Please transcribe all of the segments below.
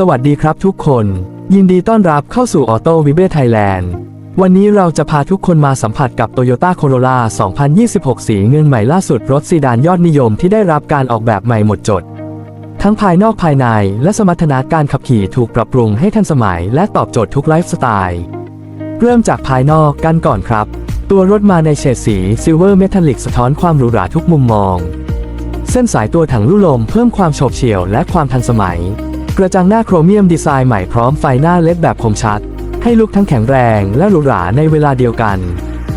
สวัสดีครับทุกคน ยินดีต้อนรับเข้าสู่ออโต้วิเบ t ไทยแลนด์วันนี้เราจะพาทุกคนมาสัมผัสกับ Toyota Corolla 2026 สีเงินใหม่ล่าสุดรถซีดานยอดนิยมที่ได้รับการออกแบบใหม่หมดจด ทั้งภายนอกภายในและสมรรถนะการขับขี่ถูกปรับปรุงให้ทันสมัยและตอบโจทย์ทุกไลฟ์สไตล์เริ่มจากภายนอกกันก่อนครับ ตัวรถมาในเฉดสีซิลเวอร์เมทัลลิกสะท้อนความหรูหราทุกมุมมอง เส้นสายตัวถังลู่ลมเพิ่มความโฉบเฉี่ยวและความทันสมัย กระจังหน้าโครเมียมดีไซน์ใหม่พร้อมไฟหน้าเล็ดแบบคมชัด ให้ลุกทั้งแข็งแรงและหรูหราในเวลาเดียวกัน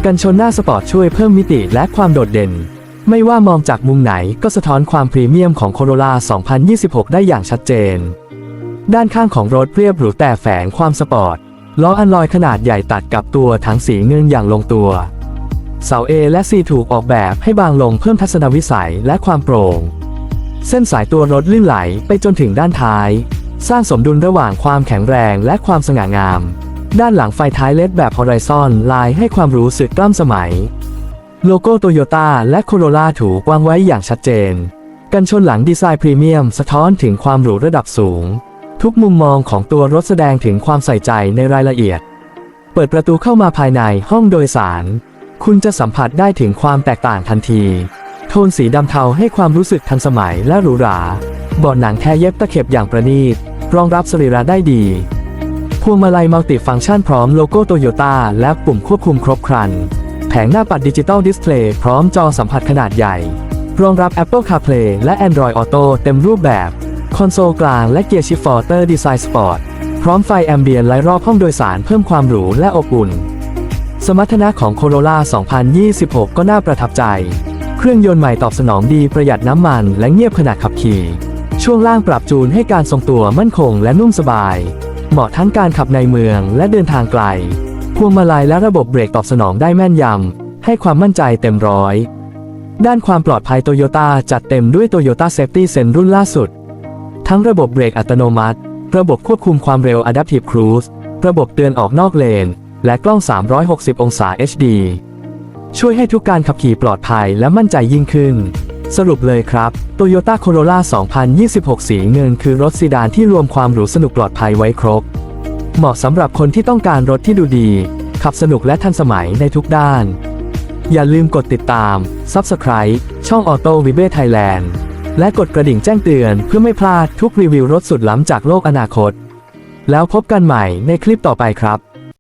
กันชนหน้าสปอร์ตช่วยเพิ่มมิติและความโดดเด่น ไม่ว่ามองจากมุมไหนก็สะท้อนความพรีเมียมของ Corolla 2026 ได้อย่างชัดเจน ด้านข้างของรถเรียบหรูแต่แฝงความสปอร์ตล้ออันลอยขนาดใหญ่ตัดกับตัวถังสีเงินอย่างลงตัวเสา A และ C ถูกออกแบบให้บางลงเพิ่มทัศนวิสัยและความโปร่ง เส้นสายตัวรถลื่นไหลไปจนถึงด้านท้าย สร้างสมดุลระหว่างความแข็งแรงและความสง่างาม ด้านหลังไฟท้ายเลดแบบฮอริซอนลายให้ความรู้สึกกล้ำสมัย โลโก้โตโยต้าและโคโรล่าถูกวางไว้อย่างชัดเจน กันชนหลังดีไซน์พรีเมียมสะท้อนถึงความหรูระดับสูง ทุกมุมมองของตัวรถแสดงถึงความใส่ใจในรายละเอียด เปิดประตูเข้ามาภายในห้องโดยสาร คุณจะสัมผัสได้ถึงความแตกต่างทันที โทนสีดำเทาให้ความรู้สึกทันสมัยและหรูหราบาะหนังแท้เย็บตะเข็บอย่างประณีต รองรับสรีระได้ดี พวงมาลัยมัลติฟังก์ชันพร้อมโลโก้โตโยต้าและปุ่มควบคุมครบครัน แผงหน้าปัดดิจิตอลดิสเพลย์พร้อมจอสัมผัสขนาดใหญ่ รองรับ Apple CarPlay และ Android Auto เต็มรูปแบบ คอนโซลกลางและเกียร์ชิฟฟอร์เตอร์ดีไซน์สปอร์ต พร้อมไฟแอมเบียนไล่รอบห้องโดยสารเพิ่มความหรูและอบอุ่น สมรรถนะของ Corolla 2026 ก็น่าประทับใจ เครื่องยนต์ใหม่ตอบสนองดีประหยัดน้ำมันและเงียบขณะขับขี่ ช่วงล่างปรับจูนให้การทรงตัวมั่นคงและนุ่มสบาย เหมาะทั้งการขับในเมืองและเดินทางไกล พวงมาลัยและระบบเบรกตอบสนองได้แม่นยำ ให้ความมั่นใจเต็มร้อย ด้านความปลอดภัยโตโยต้าจัดเต็มด้วย Toyota Safety Sense รุ่นล่าสุด ทั้งระบบเบรกอัตโนมัติ ระบบควบคุมความเร็ว Adaptive Cruise ระบบเตือนออกนอกเลน และกล้อง 360 องศา HD ช่วยให้ทุกการขับขี่ปลอดภัยและมั่นใจยิ่งขึ้น สรุปเลยครับ Toyota Corolla 2026 สีเงินคือรถซีดานที่รวมความหรูสนุกปลอดภัยไว้ครบ เหมาะสำหรับคนที่ต้องการรถที่ดูดี ขับสนุกและทันสมัยในทุกด้าน อย่าลืมกดติดตาม Subscribe ช่อง Auto v i b e Thailand และกดกระดิ่งแจ้งเตือนเพื่อไม่พลาดทุกรีวิวรถสุดล้ำจากโลกอนาคต แล้วพบกันใหม่ในคลิปต่อไปครับ